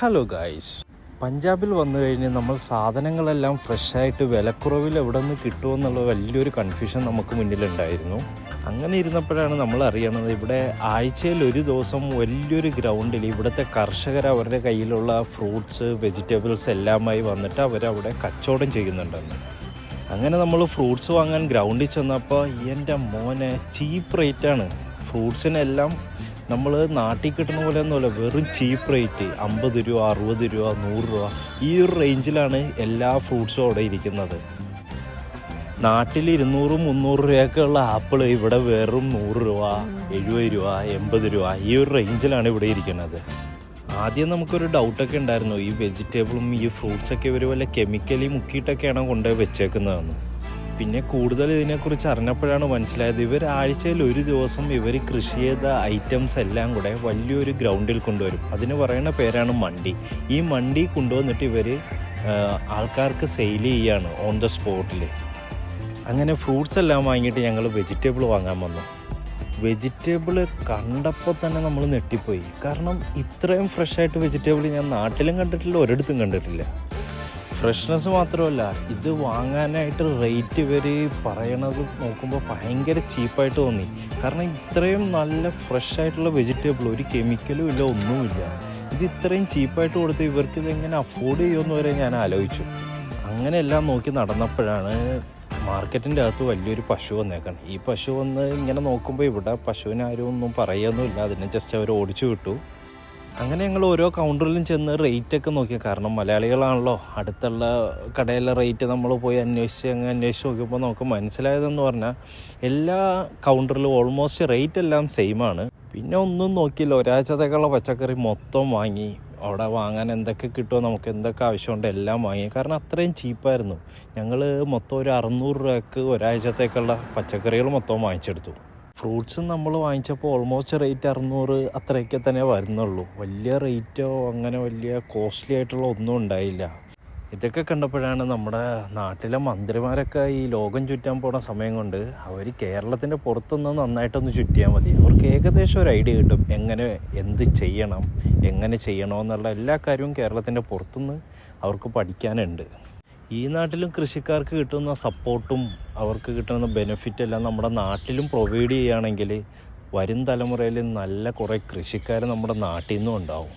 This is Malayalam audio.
ഹലോ ഗായ്സ് പഞ്ചാബിൽ വന്നു കഴിഞ്ഞ് നമ്മൾ സാധനങ്ങളെല്ലാം ഫ്രഷായിട്ട് വിലക്കുറവിൽ എവിടെ നിന്ന് കിട്ടുമെന്നുള്ള വലിയൊരു കൺഫ്യൂഷൻ നമുക്ക് മുന്നിലുണ്ടായിരുന്നു. അങ്ങനെ ഇരുന്നപ്പോഴാണ് നമ്മൾ അറിയണത് ഇവിടെ ആഴ്ചയിൽ ഒരു ദിവസം വലിയൊരു ഗ്രൗണ്ടിൽ ഇവിടുത്തെ കർഷകർ അവരുടെ കയ്യിലുള്ള ഫ്രൂട്ട്സ് വെജിറ്റബിൾസ് എല്ലാമായി വന്നിട്ട് അവരവിടെ കച്ചവടം ചെയ്യുന്നുണ്ടെന്ന്. അങ്ങനെ നമ്മൾ ഫ്രൂട്ട്സ് വാങ്ങാൻ ഗ്രൗണ്ടിൽ ചെന്നപ്പോൾ എന്റെ മോനെ ചീപ്പ് റേറ്റാണ് ഫ്രൂട്ട്സിനെല്ലാം നമ്മൾ നാട്ടിൽ കിട്ടുന്ന പോലെ ഒന്നുമല്ല വെറും ചീപ്പ് റേറ്റ് അമ്പത് രൂപ അറുപത് രൂപ നൂറ് രൂപ ഈ ഒരു റേഞ്ചിലാണ് എല്ലാ ഫ്രൂട്ട്സും അവിടെ ഇരിക്കുന്നത്. നാട്ടിൽ ഇരുന്നൂറ് മുന്നൂറ് രൂപയൊക്കെ ഉള്ള ആപ്പിൾ ഇവിടെ വെറും നൂറ് രൂപ എഴുപത് രൂപ എൺപത് രൂപ ഈ ഒരു റേഞ്ചിലാണ് ഇവിടെ ഇരിക്കുന്നത്. ആദ്യം നമുക്കൊരു ഡൗട്ടൊക്കെ ഉണ്ടായിരുന്നു. ഈ വെജിറ്റബിളും ഈ ഫ്രൂട്ട്സൊക്കെ ഇവർ വല്ല കെമിക്കലി മുക്കിയിട്ടൊക്കെയാണോ കൊണ്ടുപോയി വെച്ചേക്കുന്നതെന്ന്. പിന്നെ കൂടുതൽ ഇതിനെക്കുറിച്ച് അറിഞ്ഞപ്പോഴാണ് മനസ്സിലായത് ഇവർ ആഴ്ചയിൽ ഒരു ദിവസം ഇവർ കൃഷി ചെയ്ത ഐറ്റംസ് എല്ലാം കൂടെ വലിയൊരു ഗ്രൗണ്ടിൽ കൊണ്ടുവരും. അതിന് പറയുന്ന പേരാണ് മണ്ടി. ഈ മണ്ടി കൊണ്ടുവന്നിട്ട് ഇവർ ആൾക്കാർക്ക് സെയിൽ ചെയ്യാണ് ഓൺ ദ സ്പോട്ടിൽ അങ്ങനെ ഫ്രൂട്ട്സ് എല്ലാം വാങ്ങിയിട്ട് ഞങ്ങൾ വെജിറ്റബിൾ വാങ്ങാൻ വന്നു. വെജിറ്റബിൾ കണ്ടപ്പോൾ തന്നെ നമ്മൾ നെട്ടിപ്പോയി കാരണം ഇത്രയും ഫ്രഷായിട്ട് വെജിറ്റബിൾ ഞാൻ നാട്ടിലും കണ്ടിട്ടില്ല ഒരിടത്തും കണ്ടിട്ടില്ല. ഫ്രഷ്നെസ് മാത്രമല്ല ഇത് വാങ്ങാനായിട്ട് റേറ്റ് ഇവർ പറയണത് നോക്കുമ്പോൾ ഭയങ്കര ചീപ്പായിട്ട് തോന്നി. കാരണം ഇത്രയും നല്ല ഫ്രഷ് ആയിട്ടുള്ള വെജിറ്റബിൾ ഒരു കെമിക്കലും ഇല്ല ഒന്നുമില്ല. ഇത് ഇത്രയും ചീപ്പായിട്ട് കൊടുത്ത് ഇവർക്ക് ഇതെങ്ങനെ അഫോർഡ് ചെയ്യുമെന്ന് വരെ ഞാൻ ആലോചിച്ചു. അങ്ങനെയെല്ലാം നോക്കി നടന്നപ്പോഴാണ് മാർക്കറ്റിന്റെ അകത്ത് വലിയൊരു പശു വന്നേക്കണം ഈ പശു വന്ന് ഇങ്ങനെ നോക്കുമ്പോൾ ഇവിടെ പശുവിനാരും ഒന്നും പറയുകയൊന്നുമില്ല അതിനെ ജസ്റ്റ് അവർ ഓടിച്ചു വിട്ടു. അങ്ങനെ ഞങ്ങൾ ഓരോ കൗണ്ടറിലും ചെന്ന് റേറ്റൊക്കെ നോക്കി. കാരണം മലയാളികളാണല്ലോ. അടുത്തുള്ള കടയിലെ റേറ്റ് നമ്മൾ പോയി അന്വേഷിച്ച് അങ്ങ് അന്വേഷിച്ച് നോക്കിയപ്പോൾ നമുക്ക് മനസ്സിലായതെന്ന് പറഞ്ഞാൽ എല്ലാ കൗണ്ടറിലും ഓൾമോസ്റ്റ് റേറ്റ് എല്ലാം സെയിമാണ് പിന്നെ ഒന്നും നോക്കിയില്ല. ഒരാഴ്ചത്തേക്കുള്ള പച്ചക്കറി മൊത്തം വാങ്ങി. അവിടെ വാങ്ങാൻ എന്തൊക്കെ കിട്ടുമോ നമുക്ക് എന്തൊക്കെ ആവശ്യമുണ്ട് എല്ലാം വാങ്ങി. കാരണം അത്രയും ചീപ്പായിരുന്നു ഞങ്ങൾ മൊത്തം ഒരു അറുന്നൂറ് രൂപയ്ക്ക് ഒരാഴ്ചത്തേക്കുള്ള പച്ചക്കറികൾ മൊത്തം വാങ്ങിച്ചെടുത്തു. ഫ്രൂട്ട്സ് നമ്മൾ വാങ്ങിച്ചപ്പോൾ ഓൾമോസ്റ്റ് റേറ്റ് അറുന്നൂറ് അത്രയൊക്കെ തന്നെ വരുന്നുള്ളൂ. വലിയ റേറ്റോ അങ്ങനെ വലിയ കോസ്റ്റ്ലി ആയിട്ടുള്ള ഒന്നും ഉണ്ടായില്ല. ഇതൊക്കെ കണ്ടപ്പോഴാണ് നമ്മുടെ നാട്ടിലെ മന്ത്രിമാരൊക്കെ ഈ ലോകം ചുറ്റാൻ പോണ സമയം കൊണ്ട് അവർ കേരളത്തിന്റെ പുറത്തൊന്ന് നന്നായിട്ടൊന്ന് ചുറ്റിയാൽ മതി. അവർക്ക് ഏകദേശം ഒരു ഐഡിയ കിട്ടും. എങ്ങനെ എന്ത് ചെയ്യണം എങ്ങനെ ചെയ്യണമെന്നുള്ള എല്ലാ കാര്യവും കേരളത്തിന്റെ പുറത്തുനിന്ന് അവർക്ക് പഠിക്കാനുണ്ട്. ഈ നാട്ടിലും കൃഷിക്കാർക്ക് കിട്ടുന്ന സപ്പോർട്ടും അവർക്ക് കിട്ടുന്ന ബെനിഫിറ്റ് എല്ലാം നമ്മുടെ നാട്ടിലും പ്രൊവൈഡ് ചെയ്യുകയാണെങ്കിൽ വരും തലമുറയിൽ നല്ല കുറേ കൃഷിക്കാർ നമ്മുടെ നാട്ടിൽ നിന്നും ഉണ്ടാവും.